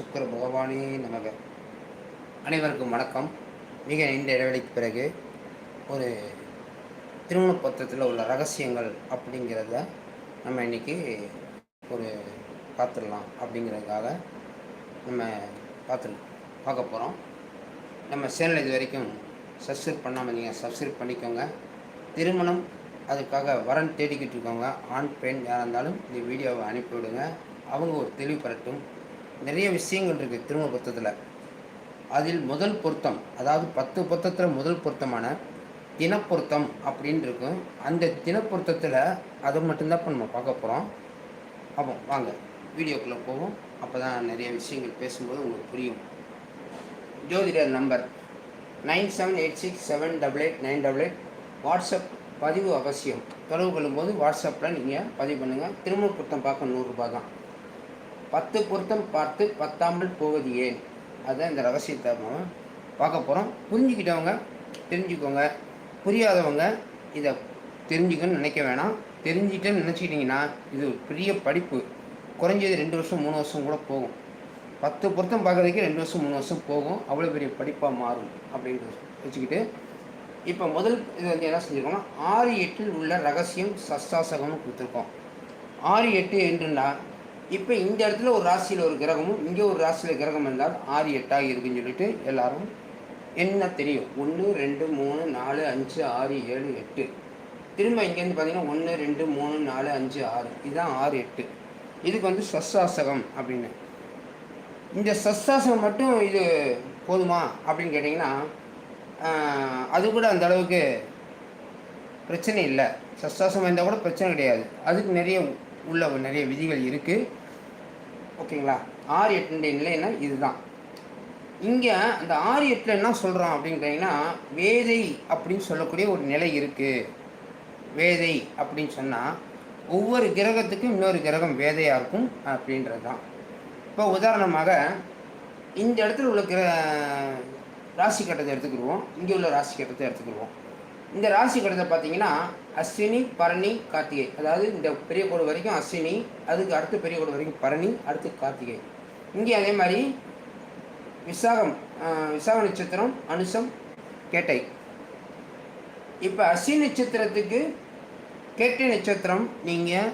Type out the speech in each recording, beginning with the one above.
சுக்கர பகவானே நமக. அனைவருக்கும் வணக்கம். மிக நீண்ட இடைவெளிக்கு பிறகு ஒரு திருமண பத்திரத்தில் உள்ள ரகசியங்கள் அப்படிங்கிறத நம்ம இன்றைக்கி ஒரு பார்த்துடலாம் அப்படிங்கிறதுக்காக நம்ம பார்த்து பார்க்க போகிறோம் நம்ம சேனல் இது வரைக்கும் சப்ஸ்கிரைப் பண்ணாமல் நீங்கள் சப்ஸ்கிரைப் பண்ணிக்கோங்க. திருமணம் அதுக்காக வரன் தேடிக்கிட்டு இருக்கவங்க ஆண் பெண் யாராக இருந்தாலும் இந்த வீடியோவை அனுப்பிவிடுங்க. அவங்க ஒரு தெளிவு பெறட்டும் நிறைய விஷயங்கள் இருக்குது திருமண பொருத்தத்தில். அதில் முதல் பொருத்தம் அதாவது பத்து பொருத்தத்தில் முதல் பொருத்தமான தினப்பொருத்தம் அப்படின்னு இருக்கும். அந்த தினப்பொருத்தத்தில் அதை மட்டும்தான் இப்போ நம்ம பார்க்க போகிறோம் அப்போ வாங்க வீடியோக்குள்ளே போவோம். அப்போ தான் நிறைய விஷயங்கள் பேசும்போது உங்களுக்கு புரியும். ஜோதிடர் number nine seven eight six seven double eight nine double eight. WhatsApp பதிவு அவசியம். தொடர்பு கொள்ளும்போது வாட்ஸ்அப்பில் நீங்கள் பதிவு பண்ணுங்கள் திருமண பொருத்தம் பார்க்க நூறுரூபா தான். பத்து பொருத்தம் பார்த்து பத்தாமல் போவது ஏன்? அதுதான் இந்த ரகசியத்தை பார்க்க போகிறோம் புரிஞ்சுக்கிட்டவங்க தெரிஞ்சுக்கோங்க. புரியாதவங்க இதை தெரிஞ்சுக்கணும்னு நினைக்க வேணாம். தெரிஞ்சுட்டேன்னு நினச்சிக்கிட்டிங்கன்னா இது ஒரு பெரிய படிப்பு. குறைஞ்சது ரெண்டு வருஷம் மூணு வருஷம் கூட போகும். பத்து பொருத்தம் பார்க்குறதுக்கே ரெண்டு வருஷம் மூணு வருஷம் போகும். அவ்வளோ பெரிய படிப்பாக மாறும் அப்படின்றது வச்சுக்கிட்டு இப்போ முதல் இது வந்து என்ன செஞ்சுருக்கோம்னா ஆறு எட்டில் உள்ள ரகசியம் சஸ்தாசகம்னு கொடுத்துருக்கோம். ஆறு எட்டு என்றுன்னா இப்போ இந்த இடத்துல ஒரு ராசியில் ஒரு கிரகமும் இங்கே ஒரு ராசியில் கிரகம் இருந்தால் ஆறு எட்டாக இருக்குன்னு சொல்லிட்டு எல்லாரும் என்ன தெரியும்? ஒன்று ரெண்டு மூணு நாலு அஞ்சு ஆறு ஏழு எட்டு. திரும்ப இங்கேருந்து பார்த்தீங்கன்னா ஒன்று ரெண்டு மூணு நாலு அஞ்சு ஆறு. இதுதான் ஆறு எட்டு. இதுக்கு வந்து சஸ்தாசகம் அப்படின்னு. இந்த சஸ்தாசகம் மட்டும் இது போதுமா அப்படின்னு கேட்டிங்கன்னா அது கூட அந்த அளவுக்கு பிரச்சனை இல்லை. சஸ்தாசம் இருந்தால் கூட பிரச்சனை கிடையாது. அதுக்கு நிறைய உள்ள நிறைய விதிகள் இருக்குது ஓகேங்களா? ஆறு எட்டுடைய நிலைன்னா இதுதான். இங்கே அந்த ஆறு எட்டில் என்ன சொல்கிறோம் அப்படின்னு கேட்டிங்கன்னா வேதை அப்படின்னு சொல்லக்கூடிய ஒரு நிலை இருக்குது வேதை அப்படின்னு சொன்னால் ஒவ்வொரு கிரகத்துக்கும் இன்னொரு கிரகம் வேதையாக இருக்கும் அப்படின்றது தான் இப்போ உதாரணமாக இந்த இடத்துல உள்ள கிர ராசி கட்டத்தை எடுத்துக்கிடுவோம். இங்கே உள்ள ராசி கட்டத்தை எடுத்துக்கிடுவோம். இந்த ராசி கட்டத்தை பார்த்தீங்கன்னா அஸ்வினி பரணி கார்த்திகை. அதாவது இந்த பெரிய கோடு வரைக்கும் அஸ்வினி அதுக்கு அடுத்து பெரிய கோடு வரைக்கும் பரணி அடுத்து கார்த்திகை. இங்கே அதே மாதிரி விசாகம் விசாக நட்சத்திரம் அனுசம் கேட்டை. இப்போ அஸ்வினி நட்சத்திரத்துக்கு கேட்டை நட்சத்திரம் நீங்கள்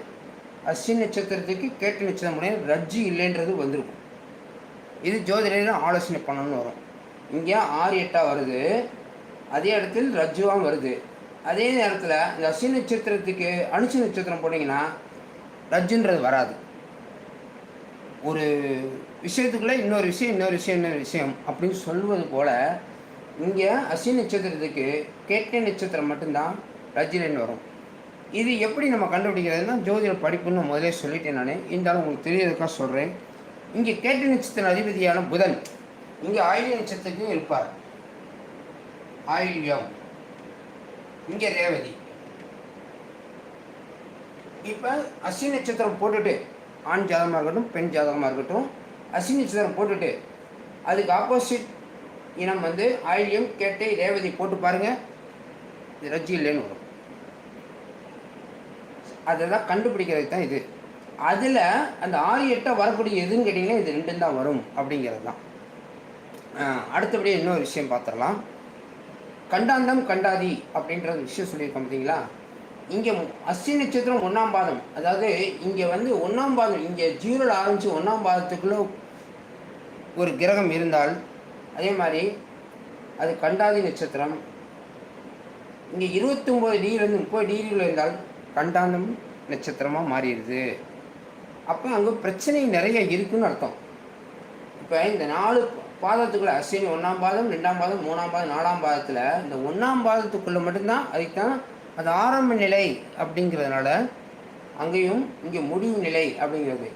அஸ்வின் நட்சத்திரத்துக்கு கேட்டை நட்சத்திரம் முடியும் ரஜ்ஜி இல்லைன்றது வந்திருக்கும். இது ஜோதிடர் ஆலோசனை பண்ணணும்னு வரும். இங்கே ஆறு எட்டாக வருது. அதே இடத்தில் ரஜ்ஜுவாக வருது. அதே நேரத்தில் இந்த அஸ்வினி நட்சத்திரத்துக்கு அனுசு நட்சத்திரம் போட்டிங்கன்னா ரஜ்ஜுன்றது வராது. ஒரு விஷயத்துக்குள்ளே இன்னொரு விஷயம் இன்னொரு விஷயம் இன்னொரு விஷயம் அப்படின்னு சொல்வது போல் இங்கே அஸ்வினி நட்சத்திரத்துக்கு கேட்டை நட்சத்திரம் மட்டும்தான் ரஜினின்னு வரும். இது எப்படி நம்ம கண்டுபிடிக்கிறதுனா ஜோதிட படிப்புன்னு முதலே சொல்லிட்டேன் நான். இருந்தாலும் உங்களுக்கு தெரியறதுக்காக சொல்கிறேன் இங்கே கேட்டை நட்சத்திர அதிபதியான புதன் இங்கே ஆயுள் நட்சத்திரத்துக்கும் இருப்பார். ஆயுள்யம் இங்கே ரேவதி. இப்போ அஸ்வினி நட்சத்திரம் போட்டுட்டு ஆண் ஜாதகமாக இருக்கட்டும் பெண் ஜாதகமாக இருக்கட்டும் அஸ்வினி நட்சத்திரம் போட்டுட்டு அதுக்கு ஆப்போசிட் இனம் வந்து ஆயிலியம் கேட்டை ரேவதி போட்டு பாருங்கள் இது ரஜ்ஜி இல்லைன்னு வரும். அதெல்லாம் கண்டுபிடிக்கிறது தான் இது. அதில் அந்த ஆறு எட்டை வரக்கூடிய எதுன்னு கேட்டிங்கன்னா இது ரெண்டும் தான் வரும் அப்படிங்கிறது தான். அடுத்தபடியாக இன்னொரு விஷயம் பார்த்துடலாம். கண்டாந்தம் கண்டாதி அப்படின்ற ஒரு விஷயம் சொல்லியிருக்கோம் பார்த்தீங்களா? இங்கே அஸ்வி நட்சத்திரம் ஒன்றாம் பாதம். அதாவது இங்கே வந்து ஒன்றாம் பாதம் இங்கே ஜீரோவில் ஆரம்பித்து ஒன்றாம் பாதத்துக்குள்ளே ஒரு கிரகம் இருந்தால் அதே மாதிரி அது கண்டாதி நட்சத்திரம். இங்கே இருபத்தொம்போது டிகிரிலேருந்து முப்பது டிகிரியில் இருந்தால் கண்டாந்தம் நட்சத்திரமாக மாறிடுது. அப்போ அங்கே பிரச்சனை நிறைய இருக்குன்னு அர்த்தம். இப்போ இந்த நாலு பாதத்துக்குள்ளே அஸ்வினி ஒன்றாம் பாதம் ரெண்டாம் பாதம் மூணாம் பாதம் நாலாம் பாதத்தில் இந்த ஒன்றாம் பாதத்துக்குள்ளே மட்டும்தான் அதுக்கு தான் அது ஆரம்ப நிலை அப்படிங்கிறதுனால அங்கேயும் இங்கே முடிவு நிலை அப்படிங்கிறது.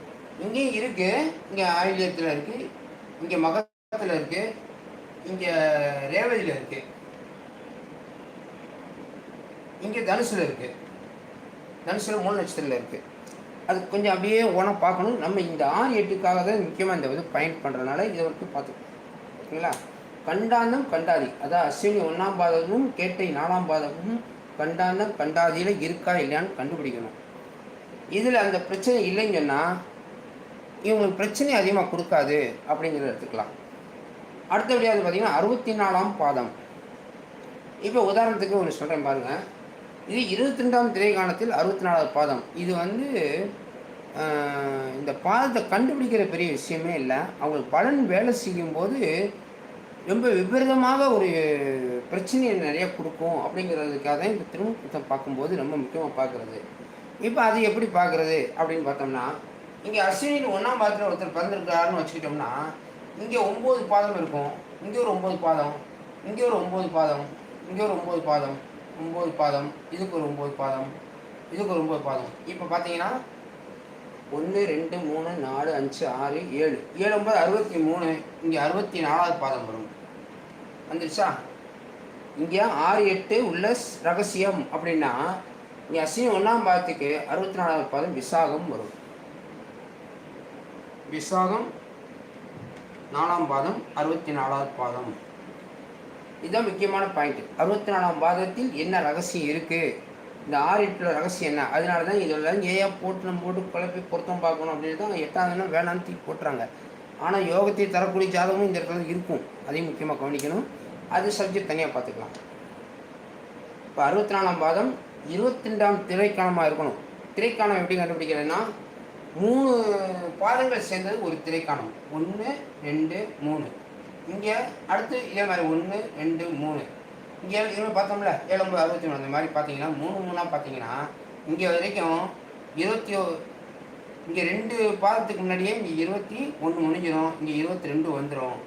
இங்கேயும் இருக்குது இங்கே ஆயில்யத்தில் இருக்குது இங்கே மகத்தில் இருக்குது இங்கே ரேவதியில் இருக்குது இங்கே தனுசில் இருக்குது தனுசில் மூணு நட்சத்திரத்தில் இருக்குது அது கொஞ்சம் அப்படியே ஓனம் பார்க்கணும். நம்ம இந்த ஆறு எட்டுக்காக தான் முக்கியமாக இந்த இது பயன் பண்ணுறதுனால இதை வரைக்கும் பார்த்துக்கணும். ஓகேங்களா கண்டாந்தம் கண்டாதி. அதான் அஸ்வினி ஒன்றாம் பாதகமும் கேட்டை நாலாம் பாதகமும் கண்டாந்தம் கண்டாதியில் இருக்கா இல்லையான்னு கண்டுபிடிக்கணும். இதில் அந்த பிரச்சனை இல்லைன்னு சொன்னால் இவங்களுக்கு பிரச்சனை அதிகமாக கொடுக்காது அப்படிங்கிறத எடுத்துக்கலாம். அடுத்தபடியாக பார்த்தீங்கன்னா அறுபத்தி நாலாம் பாதம். இப்போ உதாரணத்துக்கு ஒன்று சொல்கிறேன் பாருங்கள் இது இருபத்தி ரெண்டாம் திரைகாலத்தில் அறுபத்தி நாலாவது பாதம். இது வந்து இந்த பாதத்தை கண்டுபிடிக்கிற பெரிய விஷயமே இல்லை. அவங்களுக்கு பலன் வேலை செய்யும்போது ரொம்ப விபரீதமாக ஒரு பிரச்சனையை நிறைய கொடுக்கும் அப்படிங்கிறதுக்காக தான் இந்த திருமணத்தை பார்க்கும்போது ரொம்ப முக்கியமாக பார்க்குறது. இப்போ அது எப்படி பார்க்குறது அப்படின்னு பார்த்தோம்னா இங்கே அஸ்வினியில் ஒன்றாம் பாதத்தில் ஒருத்தர் பிறந்திருக்காருன்னு வச்சுக்கிட்டோம்னா இங்கே ஒம்பது பாதம் இருக்கும். இங்கே ஒரு ஒம்பது பாதம் இங்கே ஒரு ஒம்பது பாதம் இங்கே ஒரு ஒம்பது பாதம் ஒம்பது பாதம் இதுக்கு ஒரு ஒம்பது பாதம் இதுக்கு ஒரு ஒம்பது பாதம். இப்போ பார்த்தீங்கன்னா ஒன்று ரெண்டு மூணு நாலு அஞ்சு ஆறு ஏழு. ஏழு ஒன்பது அறுபத்தி மூணு. இங்கே அறுபத்தி நாலாவது பாதம் வரும். வந்துருச்சா? இங்கே ஆறு எட்டு உள்ள ரகசியம் அப்படின்னா இங்கே அஸ்வினி ஒன்றாம் பாதத்துக்கு அறுபத்தி நாலாவது பாதம் விசாகம் வரும். விசாகம் நாலாம் பாதம் அறுபத்தி நாலாவது பாதம். இதுதான் முக்கியமான பாயிண்ட் அறுபத்தி நாலாம் பாதத்தில் என்ன ரகசியம் இருக்குது இந்த ஆறு எட்டில் ரகசியம் என்ன? அதனால தான் இதெல்லாம் ஏன் போட்டு நம்ம போட்டு குழப்பி பொருத்தம் பார்க்கணும் அப்படின்னு தான் எட்டாவதுனா வேணான்னு தூக்கி போட்டுறாங்க. ஆனால் யோகத்தை தரக்கூடிய ஜாதகமும் இந்த இடத்துல இருக்கும். அதையும் முக்கியமாக கவனிக்கணும். அது சப்ஜெக்ட் தனியாக பார்த்துக்கலாம். இப்போ அறுபத்தி நாலாம் பாதம் இருபத்தி ரெண்டாம் திரைக்காலமாக இருக்கணும். திரைக்காலம் எப்படி கண்டுபிடிக்கிறதுன்னா மூணு பாதங்கள் சேர்ந்தது ஒரு திரைக்காலம் ஒன்று ரெண்டு மூணு. இங்கே அடுத்து இதே மாதிரி ஒன்று ரெண்டு மூணு. இங்கே இருபது பார்த்தோம்ல ஏழு அறுபத்தி மூணு அந்த மாதிரி பார்த்தீங்கன்னா மூணு மூணாக பார்த்தீங்கன்னா இங்கே வரைக்கும் இருபத்தி ஓ இங்கே ரெண்டு பாதத்துக்கு முன்னாடியே இங்கே இருபத்தி ஒன்று முடிஞ்சிடும் இங்கே இருபத்தி ரெண்டு வந்துடும்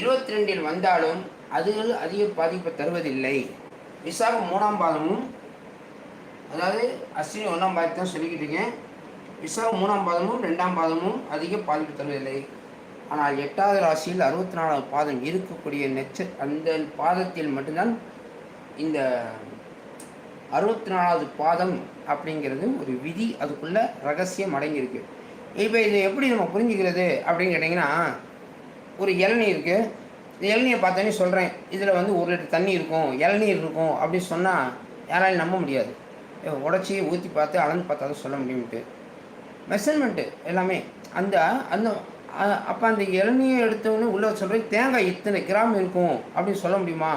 இருபத்தி ரெண்டில் வந்தாலும் அதுகள் அதிக பாதிப்பை தருவதில்லை. விசாகம் மூணாம் பாதமும் அதாவது அஸ்வினி ஒன்றாம் பாதத்தை தான் சொல்லிக்கிட்டு இருக்கேன். விசாகம் மூணாம் பாதமும் ரெண்டாம் பாதமும் அதிக பாதிப்பு தருவதில்லை. ஆனால் எட்டாவது ராசியில் அறுபத்தி நாலாவது பாதம் இருக்கக்கூடிய நெச்ச அந்த பாதத்தில் மட்டும்தான் இந்த அறுபத்தி நாலாவது பாதம் அப்படிங்கிறது ஒரு விதி. அதுக்குள்ள ரகசியம் அடங்கியிருக்கு. இப்போ இதை எப்படி நம்ம புரிஞ்சுக்கிறது அப்படின்னு கேட்டிங்கன்னா ஒரு இளநீ இருக்குது இந்த இளநியை பார்த்தோன்னே சொல்கிறேன் இதில் வந்து ஒரு லிட்டர் தண்ணி இருக்கும் இளநீர் இருக்கும் அப்படின்னு சொன்னால் யாராலையும் நம்ப முடியாது. உடச்சி ஊற்றி பார்த்து அளந்து பார்த்தா தான் சொல்ல முடியும்ட்டு மெஷர்மெண்ட்டு எல்லாமே அந்த அந்த அப்போ அந்த இளநியை எடுத்தவொடனே உள்ளே சொல்கிறேன் தேங்காய் இத்தனை கிராம் இருக்கும் அப்படின்னு சொல்ல முடியுமா?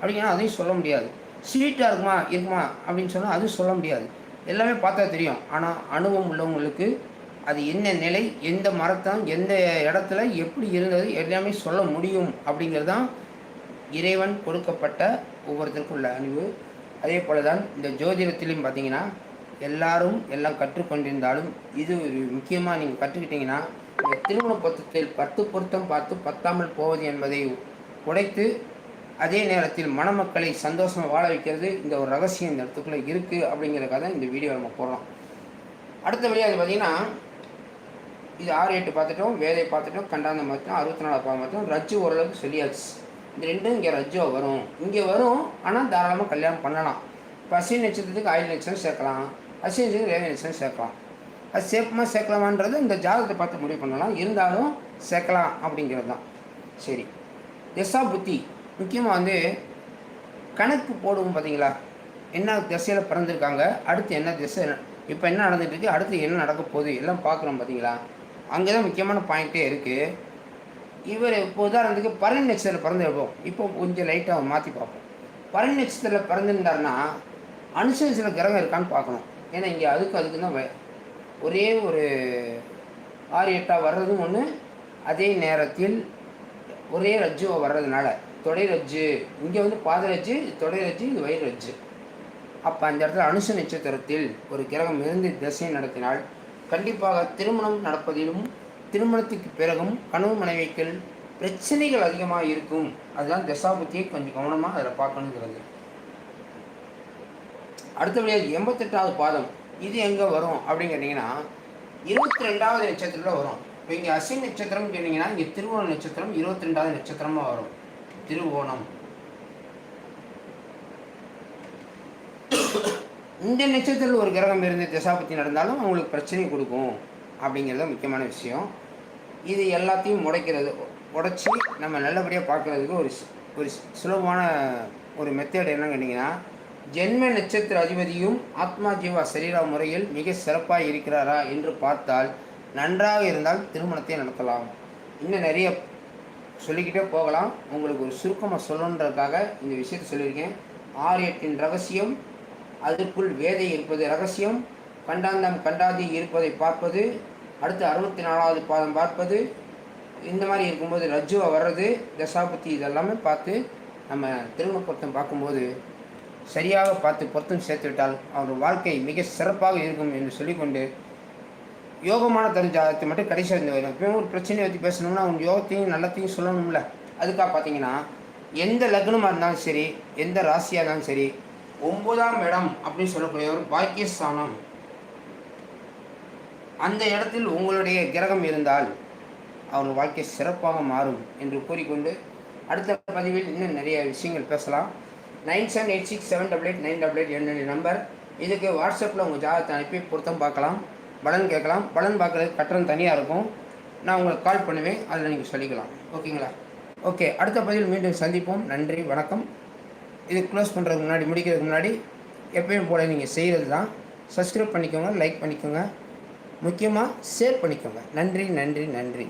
அப்படின்னா அதையும் சொல்ல முடியாது. ஸ்வீட்டாக இருக்குமா? இருக்குமா? அப்படின்னு சொன்னால் அதுவும் சொல்ல முடியாது. எல்லாமே பார்த்தா தெரியும். ஆனால் அனுபவம் உள்ளவங்களுக்கு அது என்ன நிலை எந்த மரத்தம் எந்த இடத்துல எப்படி இருந்தது எல்லாமே சொல்ல முடியும் அப்படிங்கிறது தான் இறைவன் கொடுக்கப்பட்ட ஒவ்வொருத்தருக்கும் உள்ள அணிவு அதே போல தான் இந்த ஜோதிடத்திலையும் பார்த்தீங்கன்னா எல்லாரும் எல்லாம் கற்றுக்கொண்டிருந்தாலும் இது ஒரு முக்கியமாக நீங்கள் கற்றுக்கிட்டிங்கன்னா திருமண பொருத்தத்தில் பத்து பொருத்தம் பார்த்து பத்தாமல் போவது என்பதை உடைத்து அதே நேரத்தில் மணமக்களை சந்தோஷமாக வாழ வைக்கிறது இந்த ஒரு ரகசியம் இந்த இடத்துக்குள்ளே இருக்குது அப்படிங்கிறதுக்காக தான் இந்த வீடியோ நம்ம போடுறோம். அடுத்தபடியாக அது பார்த்தீங்கன்னா இது ஆறு எட்டு பார்த்துட்டோம் வேதை பார்த்துட்டோம் கண்டாந்த பார்த்தோம் அறுபத்தி நாலு பாதம் பார்த்தோம் ரஜ்ஜு ஓரளவுக்கு சொல்லியாச்சு இந்த ரெண்டும் இங்கே ரஜ்ஜோ வரும். இங்கே வரும் ஆனால் தாராளமாக கல்யாணம் பண்ணலாம். இப்போ அஸ்வினி நட்சத்திரத்துக்கு ஆயுள் நட்சத்திரம் சேர்க்கலாம். அஸ்வினி நட்சத்திரத்துக்கு ரேவதி நட்சத்திரம் சேர்க்கலாம். அது சேஃபமாக சேர்க்கலாமான்றது இந்த ஜாதகத்தை பார்த்து முடிவு பண்ணலாம். இருந்தாலும் சேர்க்கலாம் அப்படிங்கிறது தான். சரி. திசா புத்தி முக்கியமாக வந்து கணக்கு போடுவோம் பார்த்தீங்களா என்ன திசையில் பிறந்திருக்காங்க? அடுத்து என்ன திசை? இப்போ என்ன நடந்துகிட்டு இருக்கு அடுத்து என்ன நடக்க போகுது? எல்லாம் பார்க்குறோம் பார்த்தீங்களா அங்கே தான் முக்கியமான பாயிண்ட்டே இருக்குது இவர் இப்போ உதாரணத்துக்கு பரணி நட்சத்திரத்தில் பிறந்து வைப்போம் இப்போ கொஞ்சம் லைட்டாக மாற்றி பார்ப்போம். பரணி நட்சத்திரத்தில் பிறந்திருந்தாருன்னா அனுசரிச்சில கிரகம் இருக்கான்னு பார்க்கணும். ஏன்னா இங்கே அதுக்கு அதுக்கு தான் ஒரே ஒரு ஆறு எட்டாக வர்றதும் ஒன்று அதே நேரத்தில் ஒரே ரஜ்ஜுவை வர்றதுனால தொடை ரஜ்ஜு இங்கே வந்து பாத ரஜ்ஜு தொடை ரஜ்ஜு இது வயிறு ரஜ்ஜு. அப்போ அந்த இடத்துல அனுச நட்சத்திரத்தில் ஒரு கிரகம் இருந்து திசை நடத்தினால் கண்டிப்பாக திருமணம் நடப்பதிலும் திருமணத்துக்கு பிறகும் கனவு மனைவிக்கள் பிரச்சனைகள் அதிகமாக இருக்கும். அதுதான் தசாபுத்தியை கொஞ்சம் கவனமாக அதில் பார்க்கணுங்கிறது. அடுத்தபடியாக எண்பத்தெட்டாவது பாதம். இது எங்கே வரும் அப்படின்னு கேட்டிங்கன்னா இருபத்தி ரெண்டாவது நட்சத்திரத்தில் வரும். இப்போ இங்கே அசின் நட்சத்திரம்னு கேட்டிங்கன்னா இங்கே திருவோணம் நட்சத்திரம் இருபத்தி ரெண்டாவது நட்சத்திரமாக வரும். திருவோணம். இந்த நட்சத்திரத்தில் ஒரு கிரகம் இருந்து திசாபத்தி நடந்தாலும் அவங்களுக்கு பிரச்சனை கொடுக்கும் அப்படிங்கிறது முக்கியமான விஷயம். இது எல்லாத்தையும் உடைக்கிறது உடைச்சி நம்ம நல்லபடியாக பார்க்குறதுக்கு ஒரு ஒரு சுலபமான ஒரு மெத்தேடு என்னன்னு கேட்டிங்கன்னா ஜென்ம நட்சத்திர அதிபதியும் ஆத்மா ஜீவா சரீரா முறையில் மிக சிறப்பாக இருக்கிறாரா என்று பார்த்தால் நன்றாக இருந்தால் திருமணத்தை நடத்தலாம். இன்னும் நிறைய சொல்லிக்கிட்டே போகலாம். உங்களுக்கு ஒரு சுருக்கமாக சொல்லணுன்றதுக்காக இந்த விஷயத்தை சொல்லியிருக்கேன். ஆரியத்தின் ரகசியம் அதற்குள் வேதை இருப்பது ரகசியம் கண்டாந்தம் கண்டாதி இருப்பதை பார்ப்பது அடுத்து அறுபத்தி நாலாவது பாதம் பார்ப்பது இந்த மாதிரி இருக்கும்போது ரஜ்ஜுவை வர்றது தசாபத்தி இதெல்லாமே பார்த்து நம்ம திருமண பொருத்தம் பார்க்கும்போது சரியாக பார்த்து பொருத்தம் சேர்த்துவிட்டால் அவருடைய வாழ்க்கை மிக சிறப்பாக இருக்கும் என்று சொல்லிக்கொண்டு யோகமான தன் மட்டும் கடைசியாக இருந்து வரும் எப்பயும் ஒரு பிரச்சனையை பற்றி பேசணும்னா அவங்க யோகத்தையும் நல்லத்தையும் சொல்லணும்ல. அதுக்காக பார்த்தீங்கன்னா எந்த லக்னமாக இருந்தாலும் சரி எந்த ராசியாக இருந்தாலும் சரி ஒன்பதாம் இடம் அப்படின்னு சொல்லக்கூடிய ஒரு பாக்கியஸ்தானம். அந்த இடத்தில் உங்களுடைய கிரகம் இருந்தால் அவர் வாழ்க்கை சிறப்பாக மாறும் என்று கூறிக்கொண்டு அடுத்த பதிவில் இன்னும் நிறைய விஷயங்கள் பேசலாம். Nine seven eight six seven double eight nine double eight என்னுடைய நம்பர். இதுக்கு வாட்ஸ்அப்பில் உங்கள் ஜாதகத்தை அனுப்பி பொருத்தம் பார்க்கலாம். பலன் கேட்கலாம். பலன் பார்க்குறதுக்கு கட்டணம் தனியாக இருக்கும். நான் உங்களுக்கு கால் பண்ணுவேன். அதில் நீங்கள் சொல்லிக்கலாம். ஓகேங்களா? ஓகே அடுத்த பதிவில் மீண்டும் சந்திப்போம். நன்றி வணக்கம். இது க்ளோஸ் பண்ணுறதுக்கு முன்னாடி முடிக்கிறதுக்கு முன்னாடி எப்பயும் போல் நீங்கள் செய்கிறது தான். சப்ஸ்கிரைப் பண்ணிக்கோங்க லைக் பண்ணிக்கோங்க. முக்கியமாக ஷேர் பண்ணிக்கோங்க. நன்றி நன்றி நன்றி.